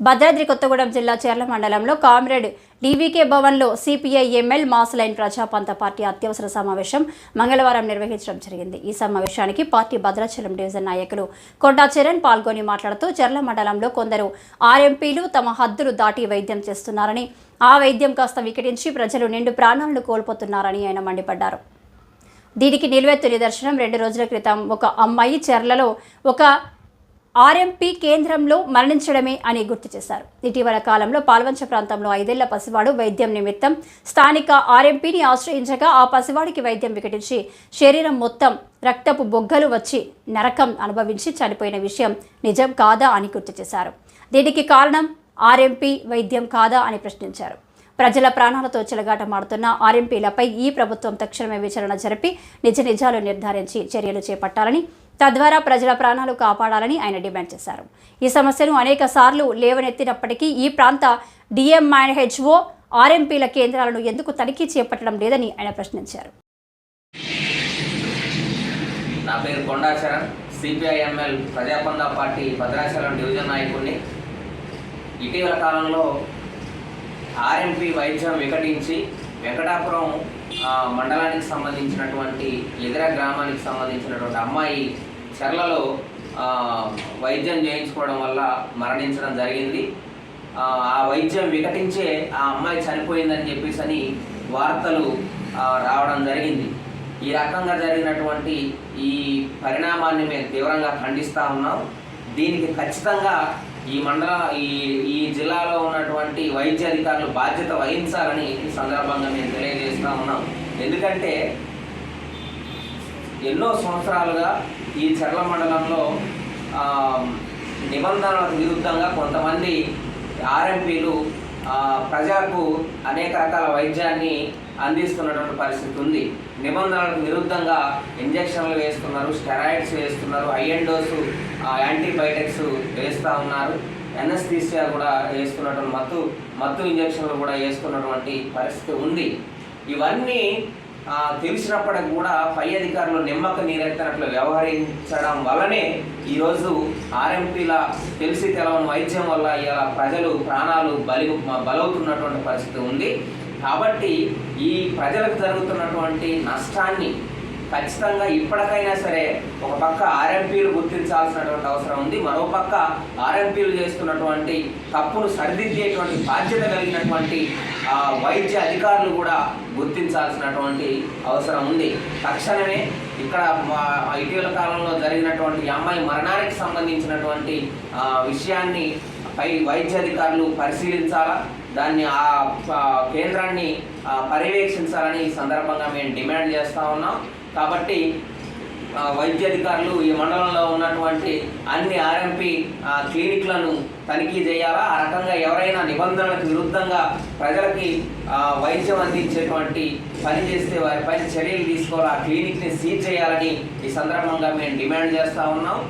భద్రాద్రి కొత్తగూడెం జిల్లా చర్ల మండలంలో comrade DVK భవన్లో CPI ML mass line Prajapantha party అత్యవసర సమావేశం మంగళవారం నిర్వహించడం జరిగింది. ఈ సమావేశానికి పార్టీ భద్రాచలం డివిజన్ నాయకులు కొండా చరణ్ పాల్గొని మాట్లాడుతూ చర్ల మండలంలో కొందరు ఆర్ఎంపీలు తమ హద్దులు దాటి వైద్యం చేస్తున్నారని ఆ వైద్యం కాస్త వికటించి ప్రజలు నిండు ప్రాణాలను కోల్పోతున్నారని ఆయన మండిపడ్డారు. దీనికి నిలువెత్తు నిదర్శనం రెండు రోజుల క్రితం ఒక అమ్మాయి చెర్లలో ఒక ఆర్ఎంపీ కేంద్రంలో మరణించడమే అని గుర్తు చేశారు. ఇటీవల కాలంలో పాల్వంచ ప్రాంతంలో ఐదేళ్ళ పసివాడు వైద్యం నిమిత్తం స్థానిక ఆర్ఎంపీని ఆశ్రయించగా ఆ పసివాడికి వైద్యం వికటించి శరీరం మొత్తం రక్తపు బొగ్గలు వచ్చి నరకం అనుభవించి చనిపోయిన విషయం నిజం కాదా అని గుర్తు చేశారు. దీనికి కారణం ఆర్ఎంపీ వైద్యం కాదా అని ప్రశ్నించారు. ప్రజల ప్రాణాలతో చెలగాటమాడుతున్న ఆర్ఎంపీలపై ఈ ప్రభుత్వం తక్షణమే విచారణ జరిపి నిజ నిజాలు నిర్ధారించి చర్యలు చేపట్టాలని తద్వారా ప్రజల ప్రాణాలు కాపాడాలని ఆయన డిమాండ్ చేశారు. ఈ సమస్యను అనేక సార్లు లేవనెత్తినప్పటికీ ఈ ప్రాంత డిఎంఐహెచ్ఓ ఆర్ఎంపీల కేంద్రాలను ఎందుకు తనిఖీ చేపట్టడం లేదని ఆయన ప్రశ్నించారు. నా పేరు Konda Charan CPI ML Prajapantha party Bhadrachalam division నాయకుడిని. ఇటీవల కాలంలో ఆర్ఎంపీ వైద్యం వికటించి వెంకటాపురం మండలానికి సంబంధించినటువంటి ఎదుర గ్రామానికి సంబంధించినటువంటి అమ్మాయి చర్లలో వైద్యం చేయించుకోవడం వల్ల మరణించడం జరిగింది. ఆ వైద్యం వికటించే ఆ అమ్మాయి చనిపోయిందని చెప్పేసి అని వార్తలు రావడం జరిగింది. ఈ రకంగా జరిగినటువంటి ఈ పరిణామాన్ని మేము తీవ్రంగా ఖండిస్తూ ఉన్నాం. దీనికి ఖచ్చితంగా ఈ మండల ఈ ఈ జిల్లాలో ఉన్నటువంటి వైద్య అధికారులు బాధ్యత వహించాలని ఈ సందర్భంగా మేము తెలియజేస్తూ ఉన్నాం. ఎందుకంటే ఎన్నో సంవత్సరాలుగా ఈ చర్ల మండలంలో నిబంధనలకు విరుద్ధంగా కొంతమంది ఆర్ఎంపీలు ప్రజలకు అనేక రకాల వైద్యాన్ని అందిస్తున్నటువంటి పరిస్థితి ఉంది. నిబంధనలకు విరుద్ధంగా ఇంజక్షన్లు వేస్తున్నారు స్టెరాయిడ్స్ వేస్తున్నారు ఐఎన్ డోసు యాంటీబయాటిక్స్ వేస్తూ ఉన్నారు. ఎన్ఎస్టీసీఆర్ కూడా వేస్తున్నటువంటి మత్తు మత్తు ఇంజక్షన్లు కూడా వేస్తున్నటువంటి పరిస్థితి ఉంది. ఇవన్నీ తెలిసినప్పటికి కూడా పై అధికారులు నిమ్మక నీరెత్తనట్లు వ్యవహరించడం వల్లనే ఈరోజు ఆర్ఎంపీల తెలిసి తెలవని వైద్యం వల్ల ఇలా ప్రజలు ప్రాణాలు బలి బలవుతున్నటువంటి పరిస్థితి ఉంది. కాబట్టి ఈ ప్రజలకు జరుగుతున్నటువంటి నష్టాన్ని ఖచ్చితంగా ఇప్పటికైనా సరే ఒక పక్క ఆర్ఎంపీలు గుర్తించాల్సినటువంటి అవసరం ఉంది. మరో పక్క ఆర్ఎంపీలు చేస్తున్నటువంటి తప్పును సరిదిద్దేటువంటి బాధ్యత కలిగినటువంటి వైద్య అధికారులు కూడా గుర్తించాల్సినటువంటి అవసరం ఉంది. తక్షణమే ఇక్కడ ఇటీవల కాలంలో జరిగినటువంటి అమ్మాయి మరణానికి సంబంధించినటువంటి విషయాన్ని పై వైద్య అధికారులు పరిశీలించాలా? దాన్ని ఆ కేంద్రాన్ని పర్యవేక్షించాలని ఈ సందర్భంగా మేము డిమాండ్ చేస్తూ ఉన్నాం. కాబట్టి వైద్యాధికారులు వైద్య అధికారులు ఈ మండలంలో ఉన్నటువంటి అన్ని ఆర్ఎంపీ క్లినిక్లను తనిఖీ చేయాలా? ఆ రకంగా ఎవరైనా నిబంధనలకు విరుద్ధంగా ప్రజలకి వైద్యం అందించేటువంటి పని చేస్తే వారిపైన చర్యలు తీసుకోవాలి? ఆ క్లినిక్ని సీజ్ చేయాలని ఈ సందర్భంగా మేము డిమాండ్ చేస్తూ ఉన్నాం.